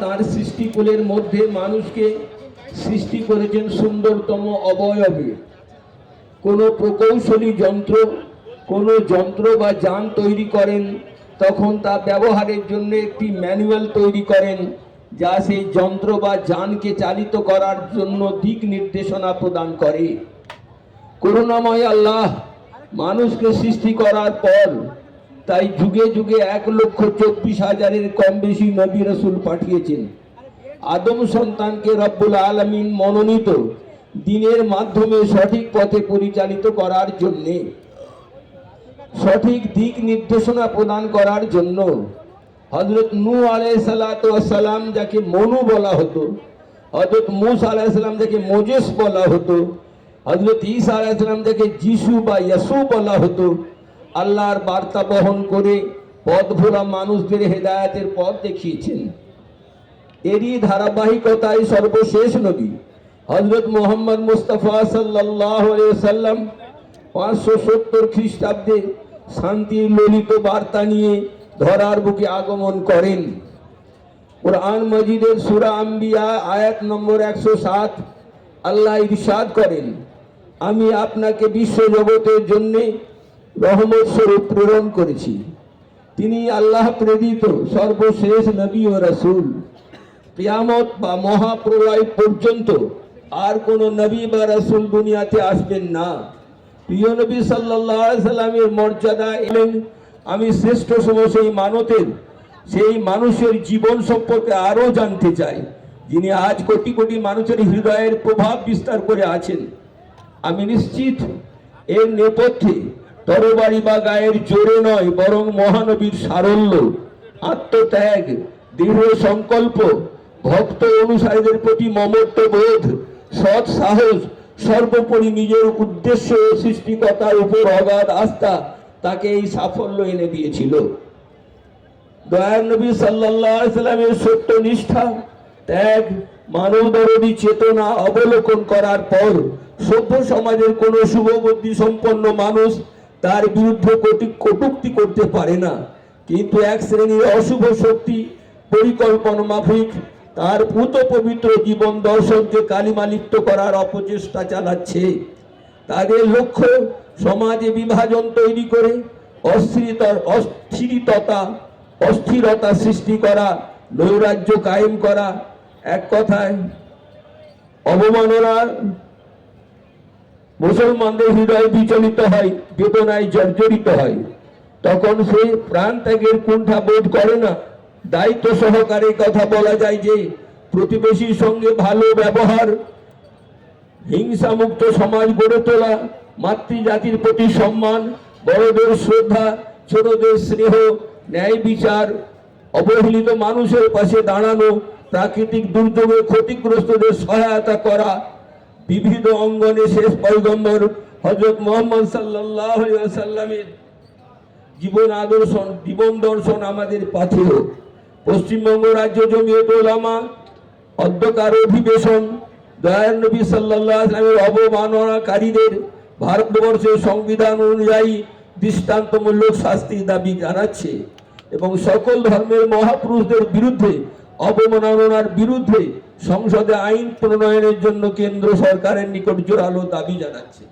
তার সৃষ্টিকুলের মধ্যে মানুষকে সৃষ্টি করেছেন সুন্দরতম অবয়বে। কোনো প্রকৌশলী যন্ত্র, কোনো যন্ত্র বা যান তৈরি করেন, তখন তা ব্যবহারের জন্য একটি ম্যানুয়াল তৈরি করেন, যা সেই যন্ত্র বা যানকে চালিত করার জন্য দিক নির্দেশনা প্রদান করে। করুণাময় আল্লাহ, মানুষকে সৃষ্টি করার পর তাই যুগে যুগে এক লক্ষ চব্বিশ হাজারের কম বেশি নবী রসুল পাঠিয়েছেন। আদম সন্তানকে রব্বুল আলমিন মনোনীত দিনের মাধ্যমে সঠিক পথে পরিচালিত করার জন্যে, সঠিক দিক নির্দেশনা প্রদান করার জন্য হজরত নূ আলাইসালাম যাকে মনু বলা হতো হজরত মুস আলাইসালাম যাকে মোজেস বলা হতো হজরত ঈসা আলাইসালাম যাকে যিশু বা ইয়াসু বলা হতো আল্লাহর বার্তা বহন করে পথ ভোলা মানুষদের হেদায়াতের পথ দেখিয়েছেন। এরই ধারাবাহিকতায় সর্বশেষ নবী হজরত মোহাম্মদ মুস্তফা সাল্লাম পাঁচশো সত্তর খ্রিস্টাব্দে শান্তির ললিত বার্তা নিয়ে ধরার বুকে আগমন করেন। কোরআন মজিদের সুরা আম্বিয়া আয়াত নম্বর একশো সাত আল্লাহ ইরশাদ করেন, আমি আপনাকে বিশ্ব জগতের জন্যে রহমত স্বরূপ প্রেরণ করেছি। তিনি আল্লাহ প্রেরিত সর্বশেষ নবী ও রাসুল। কিয়ামত বা মহাপ্রলয় পর্যন্ত আর কোন নবী বা রাসূল দুনিয়াতে আসবেন না। প্রিয় নবী সাল্লামের মর্যাদা এলেন আমি শ্রেষ্ঠ সম সেই মানতের, সেই মানুষের জীবন সম্পর্কে আরও জানতে চাই, যিনি আজ কোটি কোটি মানুষের হৃদয়ের প্রভাব বিস্তার করে আছেন। আমি নিশ্চিত এর নেপথ্যে তরবারি বা গায়ের জোরে নয়, বরং মহানবীর সারল্য, আত্মত্যাগ, দৃঢ় সংকল্প, ভক্ত অনুসারীদের প্রতি মমত্ব বোধ সৎ সাহস, সর্বোপরি নিজের উদ্দেশ্য ও সৃষ্টিকতার উপর অগাধ আস্থা তাকে এই সাফল্য এনে দিয়েছিল। দয়ার নবী সাল্লাল্লাহু সাল্লামের সত্য নিষ্ঠা, ত্যাগ মানবদরদী চেতনা অবলোকন করার পর সভ্য সমাজের কোনো শুভবুদ্ধি সম্পন্ন মানুষ তার বিরুদ্ধে কটি- কটূক্তি করতে পারে না। কিন্তু এক শ্রেণির অশুভ শক্তি, পরিকল্পনা মাফিক, তার পুত পবিত্র জীবন দর্শনকে কালিমালিপ্ত করার অপচেষ্টা চালাচ্ছে। তাদের লক্ষ্য, সমাজে বিভাজন তৈরি করে অস্থিরতার অস্থিরতা অস্থিরতা সৃষ্টি করা, নৈরাজ্য কায়েম করা। এক কথায় অবমাননা মুসলমানদের হৃদয় বিচলিত হয়, বেদনায় জর্জরিত হয়। তখন সে প্রাণ ত্যাগের কুণ্ঠা বোধ করে না। দায়িত্ব সহকারে কথা বলা যায় যে, প্রতিবেশীর সঙ্গে ভালো ব্যবহার হিংসা মুক্ত সমাজ গড়ে তোলা, মাতৃজাতির প্রতি সম্মান, বড়দের শ্রদ্ধা, ছোটদের স্নেহ, ন্যায় বিচার, অবহেলিত মানুষের পাশে দাঁড়ানো, প্রাকৃতিক দুর্যোগে ক্ষতিগ্রস্তদের সহায়তা করা বিবিধ অঙ্গনে শেষ পয়গম্বর হজরত মোহাম্মদ সাল্লাহ সাল্লামের জীবন আদর্শন, জীবন দর্শন আমাদের পাথেয়। পশ্চিমবঙ্গ রাজ্য জমিয়ত ওলামা অধ্যকার অধিবেশন দয়ার নবী সাল্লাহ আসলামের অবমাননাকারীদের ভারতবর্ষের সংবিধান অনুযায়ী দৃষ্টান্তমূলক শাস্তির দাবি জানাচ্ছে এবং সকল ধর্মের মহাপুরুষদের বিরুদ্ধে অবমাননার বিরুদ্ধে সংসদে আইন প্রণয়নের জন্য কেন্দ্র সরকারের নিকট জোরালো দাবি জানাচ্ছে।